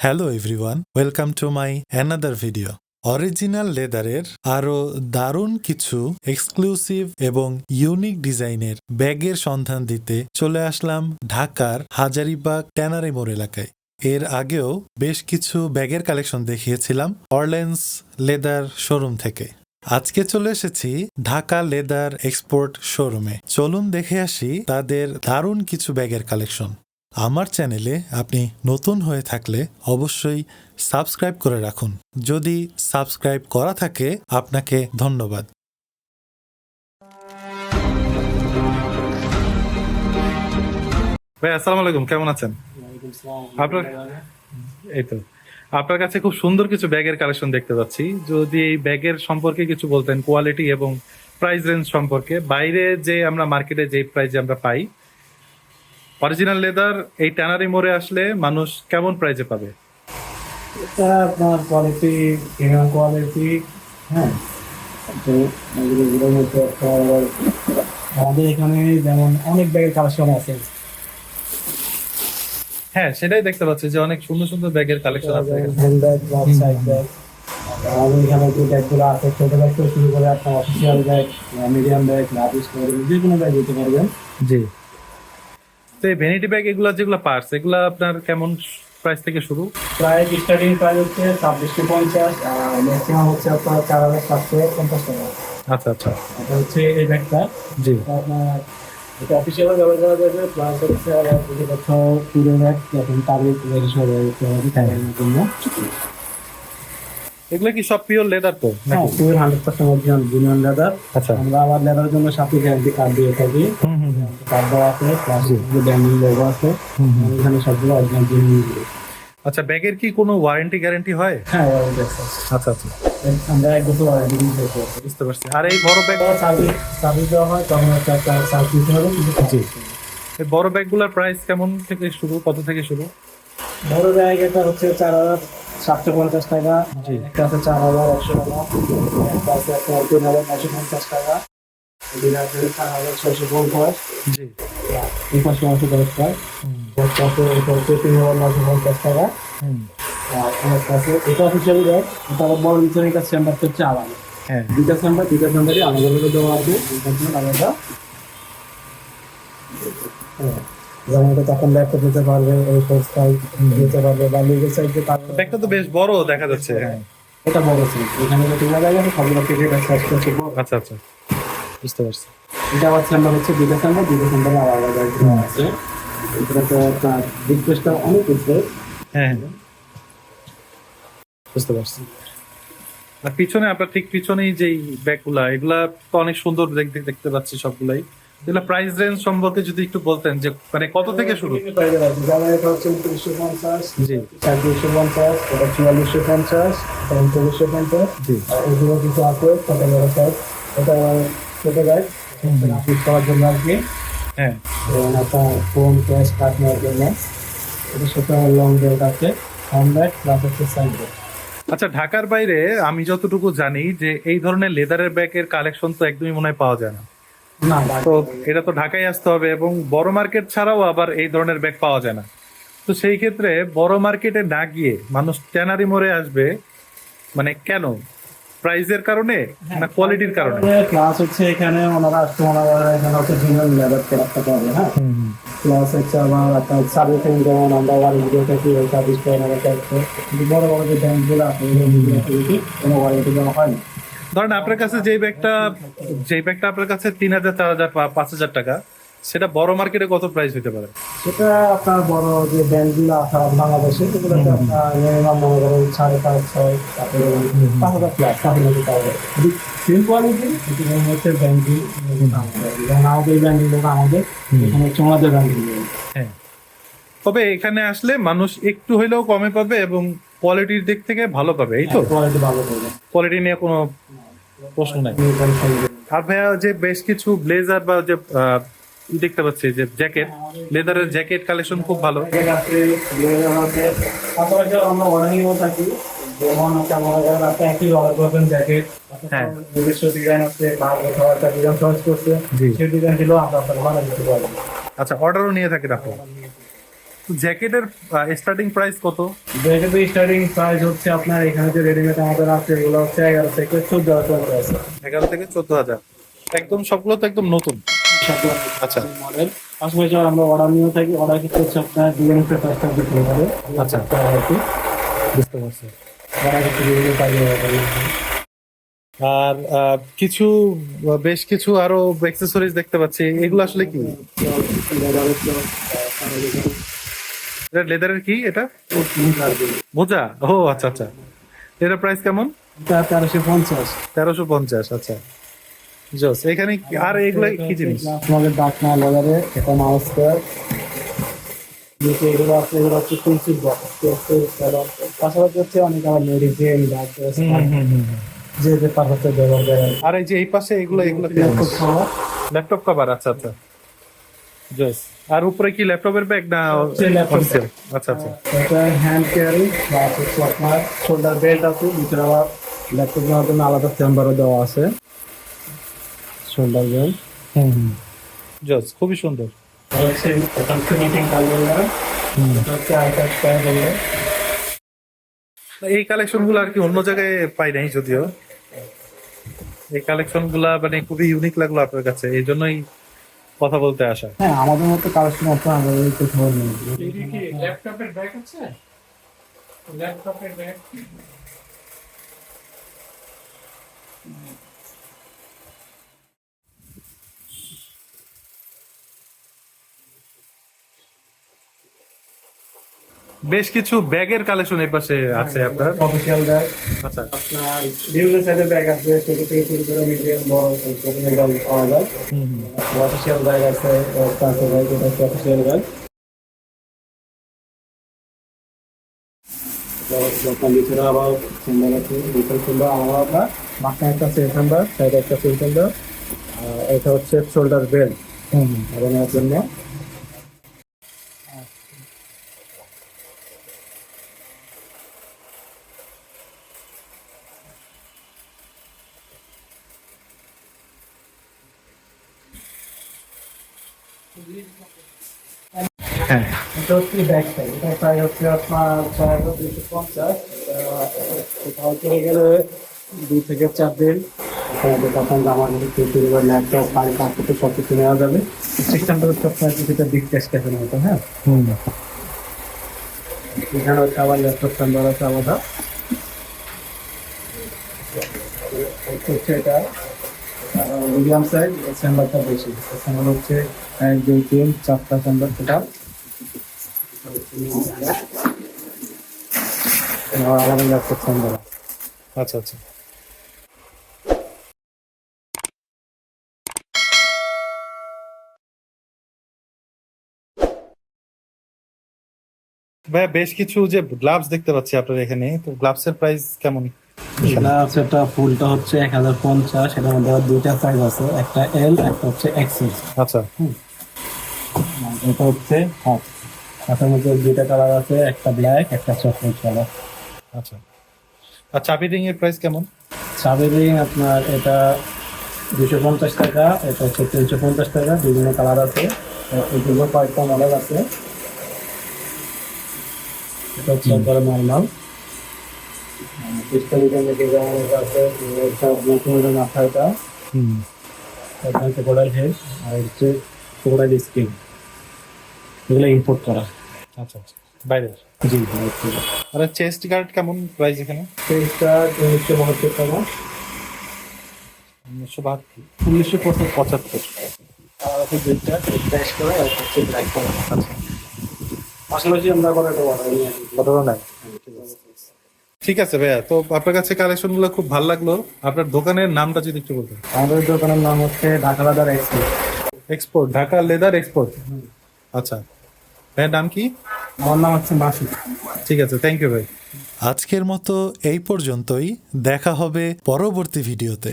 Hello everyone welcome to my another video original লেদারের আরও দারুণ কিছু এক্সক্লুসিভ এবং ইউনিক ডিজাইনের ব্যাগের সন্ধান দিতে চলে আসলাম ঢাকার হাজারিবাগ ট্যানারি মোড় এলাকায়। এর আগেও বেশ কিছু ব্যাগের কালেকশন দেখিয়েছিলাম অরলেন্স লেদার শোরুম থেকে। আজকে চলে এসেছি ঢাকা লেদার এক্সপোর্ট শোরুমে। চলুন দেখে আসি তাদের দারুণ কিছু ব্যাগের কালেকশন আমার চ্যানেলে আপনি নতুন হয়ে থাকলে অবশ্যই সাবস্ক্রাইব করে রাখুন। যদি সাবস্ক্রাইব করা থাকে আপনাকে ধন্যবাদ। ভাই আসসালামু আলাইকুম কেমন আছেন? আপনার এই তো। আপনার কাছে খুব সুন্দর কিছু ব্যাগের কালেকশন দেখতে পাচ্ছি। যদি এই ব্যাগের সম্পর্কে কিছু বলতেন কোয়ালিটি এবং প্রাইস রেঞ্জ সম্পর্কে। বাইরে যে আমরা মার্কেটে যে প্রাইজে আমরা পাই অরিজিনাল লেদার এই ট্যানারি মোড়ে আসলে মানুষ কেমন প্রাইজে পাবে? এটা আপনার কোয়ালিটি প্রিমিয়াম কোয়ালিটি হ্যাঁ। তো এগুলোর মধ্যে একটা আমাদের এখানে যেমন অনেক ব্যাগের কালেকশন আছে। হ্যাঁ সেটাই দেখতে পাচ্ছি যে অনেক সুন্দর সুন্দর ব্যাগের কালেকশন আছে। এখানে। হ্যান্ড ব্যাগ সাইড ব্যাগ আমাদের এখানে যে ব্যাগগুলো আছে ছোট ব্যাগ থেকে শুরু করে আপনার official bag medium bag large bag যে কোনো ব্যাগ দিতে পারবেন। জি। তো এই ভ্যানিটি ব্যাগ এগুলো যেগুলো পার্স এগুলো আপনার কেমন প্রাইস থেকে শুরু? প্রায় স্টার্টিং প্রাইস হচ্ছে ছাব্বিশশো পঞ্চাশ আর ম্যাক্সিমাম হচ্ছে আপনার চার হাজার সাতশো পঞ্চাশ টাকা। আচ্ছা আচ্ছা। এটা হচ্ছে এই ব্যাগটা। জি। আপনার এটা অফিসিয়াল ব্যবহার করা যাবে প্লাস হচ্ছে আবার যদি কোথাও ট্যুরে ব্যাগ তখন টার্গেট রেজিস্টার টাইমের জন্য। এগুলো কি সব পিওর লেদার তো হ্যাঁ নাকি hundred percent original junior leather আচ্ছা। আমরা আবার লেদারের জন্য সাথে গ্যারান্টি কার্ড দিয়ে থাকি। হুম। কার্ড দেওয়া আছে প্লাস লোগো। এখানে সবগুলো অরিজিনাল আচ্ছা ব্যাগের কি কোনো ওয়ারেন্টি গ্যারান্টি হয়? হ্যাঁ ওয়ারেন্টি আছে। আচ্ছা আচ্ছা। আমরা এক বছর ওয়ারেন্টি দিতে বুঝতে পারছি। আর এই বড় ব্যাগ সার্ভিস সার্ভিস দেওয়া হয় তখন একটা সার্ভিস দিতে হবে জি। এই বড় ব্যাগগুলোর প্রাইস কেমন থেকে শুরু? কত থেকে শুরু? বড় ব্যাগ এটা হচ্ছে চার হাজার সাতশো পঞ্চাশ টাকা জি। একটা আছে চার হাজার একশো টাকা একটা আছে আপনার তিন হাজার নশো পঞ্চাশ টাকা দুই হাজার চার হাজার ছয়শো পঞ্চাশ জি। এই পাঁচশো নশো দশ টাকা হুম। একটা আছে এটা তিন হাজার নশো পঞ্চাশ টাকা। আর একটা আছে এটা অফিসিয়ালি ব্যাগ এটা আবার বড় নিচের কাছে চেম্বার হচ্ছে আলাদা। হ্যাঁ। দুইটা চেম্বার দুইটা চেম্বারই আলাদা আলাদা দেওয়া আছে। দুইটার জন্য আলাদা। হ্যাঁ। যেমন তখন ব্যাগটা দিতে পারবে ওই ফোর্স দিতে পারবে বা লিগেল সাইড পারবে ব্যাগটা তো বেশ বড় দেখা যাচ্ছে হ্যাঁ। এটা বড় সাইজ এখানে যে তোমরা জায়গা আছে কেটে সাইজ আচ্ছা আচ্ছা। বুঝতে পারছি। এটা চেম্বার হচ্ছে দুইটা চেম্বার দুইটা চেম্বারে আলাদা আলাদা আছে। এটা তো আপনার রিকোয়েস্টটা অনেক রিকোয়েস্ট হ্যাঁ হ্যাঁ। বুঝতে পারছি। আর পিছনে আপনার ঠিক পিছনেই যেই ব্যাগগুলা এগুলা তো অনেক সুন্দর দেখতে দেখতে পাচ্ছি সবগুলাই। এগুলা প্রাইস রেঞ্জ সম্পর্কে যদি একটু বলতেন যে মানে কত থেকে শুরু? যারা এটা হচ্ছে উনত্রিশশো পঞ্চাশ জি। সাঁত্রিশশো পঞ্চাশ চুয়াল্লিশশো পঞ্চাশ এটা পঞ্চাশ জি। এগুলো কিছু আছে এটা ছোট গাছ করার জন্য আর কি। হ্যাঁ। আপনার ফোন ক্যাশ নেওয়ার জন্য। এটা সাথে লং আছে হ্যান্ডব্যাগ প্লাস হচ্ছে সাইড ব্যাগ আচ্ছা ঢাকার বাইরে আমি যতটুকু জানি যে এই ধরনের লেদারের ব্যাগের কালেকশন তো একদমই মনে হয় পাওয়া যায় না। না তো এটা তো ঢাকায় আসতে হবে এবং বড় মার্কেট ছাড়াও আবার এই ধরনের ব্যাগ পাওয়া যায় না। তো সেই ক্ষেত্রে বড় মার্কেটে না গিয়ে মানুষ ট্যানারি মোড়ে আসবে মানে কেন? প্রাইজের কারণে না কোয়ালিটির কারণে? প্লাস হচ্ছে এখানে ওনারা আসতে ওনারা এখানে হচ্ছে জুনিয়র লেবার পাবে হ্যাঁ? প্লাস হচ্ছে আমার আপনার সার্ভিসিং যেমন আমরা ওয়ারেন্টি দিয়ে থাকি ওই সার্ভিস করে ওনারা কিন্তু বড় বড় যে ব্যাংকগুলো আছে কোনো ওয়ারেন্টি দেওয়া হয় না। ধরেন আপনার কাছে যেই ব্যাগটা যেই ব্যাগটা আপনার কাছে তিন হাজার চার হাজার পাঁচ হাজার টাকা সেটা বড় মার্কেটে কত প্রাইস হতে পারে? সেটা আপনার বড় যে ব্যাংকগুলো আছে বাংলাদেশে সেগুলোতে আপনার মিনিমাম মনে করেন সাড়ে পাঁচ ছয় তারপরে পাঁচ হাজার প্লাস কাছাকাছি পাবে যদি সেম কোয়ালিটি সেটা হচ্ছে ব্যাংকিং যেমন আমাদের ব্যাংকিং লোক আমাদের এখানে হচ্ছে আমাদের ব্যাংকিং হ্যাঁ। তবে এখানে আসলে মানুষ একটু হইলেও কমে পাবে এবং কোয়ালিটির দিক থেকে ভালো পাবে এই তো? কোয়ালিটি ভালো করবে কোয়ালিটি নিয়ে কোনো প্রশ্ন নাই। আর ভাইয়া যে বেশ কিছু ব্লেজার বা যে দেখতে পাচ্ছি যে জ্যাকেট লেদারের জ্যাকেট কালেকশন খুব ভালো। থাকি যেমন হচ্ছে একই করবেন জ্যাকেট। হ্যাঁ। নিজস্ব ডিজাইন আছে ডিজাইন চয়েস করছে। সেই ডিজাইন আমরা আপনাকে বানিয়ে দিতে পারব। আচ্ছা অর্ডারও নিয়ে থাকেন আপনি জ্যাকেটের স্টার্টিং প্রাইস কত? জ্যাকেটের স্টার্টিং প্রাইস হচ্ছে আপনার এখানে যে রেডিমেড আমাদের আছে এগুলো হচ্ছে এগারো থেকে চোদ্দ হাজার এগারো থেকে চোদ্দ হাজার। একদম সবগুলো তো একদম নতুন। আচ্ছা। মডেল পাশাপাশি আমরা অর্ডার নিয়ে থাকি। অর্ডার ক্ষেত্রে হচ্ছে আপনার বিভিন্ন প্রাইসটা বিক্রি হবে। আচ্ছা। আর কি। বুঝতে পারছি। অর্ডার ক্ষেত্রে বিভিন্ন প্রাইস আর কিছু বেশ কিছু আরও অ্যাক্সেসরিজ দেখতে পাচ্ছি। এগুলো আসলে কি? এটা লেদারের কি এটা? মোজা। ও আচ্ছা আচ্ছা। এটার প্রাইস কেমন? তেরোশো পঞ্চাশ। তেরোশো পঞ্চাশ আচ্ছা। জোস এখানে আর এগুলো কি জিনিস? ডাকনা এটা মাউস নিচে এগুলো আছে এগুলো হচ্ছে পেন্সিল বক্স পাশাপাশি হচ্ছে অনেক আমার মেডিসিন যে যে ব্যবহার করে আর এই যে এই পাশে এগুলো এগুলো ল্যাপটপ কভার আচ্ছা আচ্ছা। জোস আর উপরে কি ল্যাপটপের ব্যাগ না আচ্ছা আচ্ছা। এটা হ্যান্ড ক্যারি হচ্ছে আপনার শোল্ডার বেল্ট আছে ভিতরে আবার ল্যাপটপ নেওয়ার জন্য আলাদা চেম্বারও দেওয়া আছে শোল্ডার বেল্ট জোস খুবই সুন্দর হচ্ছে এটা হচ্ছে মিটিং ক্যালেন্ডার এটা হচ্ছে আইপ্যাড ক্যালেন্ডার এই কালেকশনগুলো আর কি অন্য জায়গায় পাই নাই যদিও। এই কালেকশনগুলা মানে খুবই ইউনিক লাগল আপনার কাছে এই জন্যই কথা বলতে আসা। হ্যাঁ আমাদের মতো কালেকশন আছে আমাদের একটু খবর নেই ল্যাপটপের ব্যাগ আছে? ল্যাপটপের ব্যাগ বেশ কিছু ব্যাগের কালেকশন এই পাশে আছে আপনার। অফিসিয়াল ব্যাগ আচ্ছা। আপনার বিভিন্ন সাইজের ব্যাগ আছে ছোট থেকে শুরু করে মিডিয়াম বড় ব্যাগ পাওয়া যায়। অফিসিয়াল ব্যাগ আছে ট্রান্সফার ব্যাগ এটা অফিসিয়াল ব্যাগ আপনার আবার চেম্বার আছে দুটো চেম্বার আমার আপনার মাঝখানে একটা সেল চেম্বার সাইডে একটা সেল চেম্বার এটা হচ্ছে শোল্ডার বেল্ট আরামের জন্য হ্যাঁ। এটা হচ্ছে ব্যাক সাইড এটা প্রায় হচ্ছে আপনার ছয় হাজার দুইশো পঞ্চাশ। কোথাও চলে গেলে দুই থেকে চার দিন। এখানে তখন ল্যাপটপ সব কিছু নেওয়া যাবে। সিস্টেমটা হচ্ছে আপনার কিছুটা দিক টেস্ট ক্যাফের মতো হ্যাঁ? এখানে হচ্ছে আবার ল্যাপটপ চেম্বার আছে হচ্ছে এটা। মিডিয়াম সাইজ চেম্বারটা বেশি। চেম্বার হচ্ছে এক দুই, তিন, চারটা চেম্বার চেম্বার আচ্ছা আচ্ছা। ভাইয়া, বেশ কিছু যে গ্লাভস দেখতে পাচ্ছি আপনার এখানে, তো গ্লাভস এর প্রাইস কেমন? হচ্ছে একটা ফুলটা হচ্ছে এক হাজার পঞ্চাশ এটার মধ্যে দুইটা সাইজ আছে একটা এল একটা হচ্ছে এক্সেল আচ্ছা। এটা হচ্ছে হাফ হাতের মধ্যে দুইটা কালার আছে একটা ব্ল্যাক একটা চকলেট কালার আচ্ছা। আর চাবি রিং এর প্রাইস কেমন? চাবের রিং আপনার এটা দুশো পঞ্চাশ টাকা এটা হচ্ছে তিনশো পঞ্চাশ টাকা বিভিন্ন কালার আছে। এগুলো কয়েকটা মডেল আছে এটা হচ্ছে একবারে নর্মাল এটা হচ্ছে হেড আর হচ্ছে কোডাল স্কিন। এগুলো ইম্পোর্ট করা। আচ্ছা আচ্ছা। বাইরের জি আর চেস্ট গার্ড কেমন প্রাইস এখানে? তেইশটা উনিশশো বাহাত্তর টাকা। উনিশশো বাহাত্তর। উনিশশো পঁচাত্তর আর আছে দুইটা ড্যাশ করা আর হচ্ছে ব্ল্যাক আচ্ছা। পাশাপাশি আমরা একটা নাই? ঠিক আছে ভাইয়া তো আপনার কাছে কালেকশনগুলো খুব ভালো লাগল। আপনার দোকানের নামটা যদি একটু বলতেন। আমাদের দোকানের নাম হচ্ছে Dhaka leather export export Dhaka leather export আচ্ছা। ভাইয়ের নাম কি? আমার নাম হচ্ছে মাসি ঠিক আছে থ্যাংক ইউ ভাই। আজকের মতো এই পর্যন্তই দেখা হবে পরবর্তী ভিডিওতে।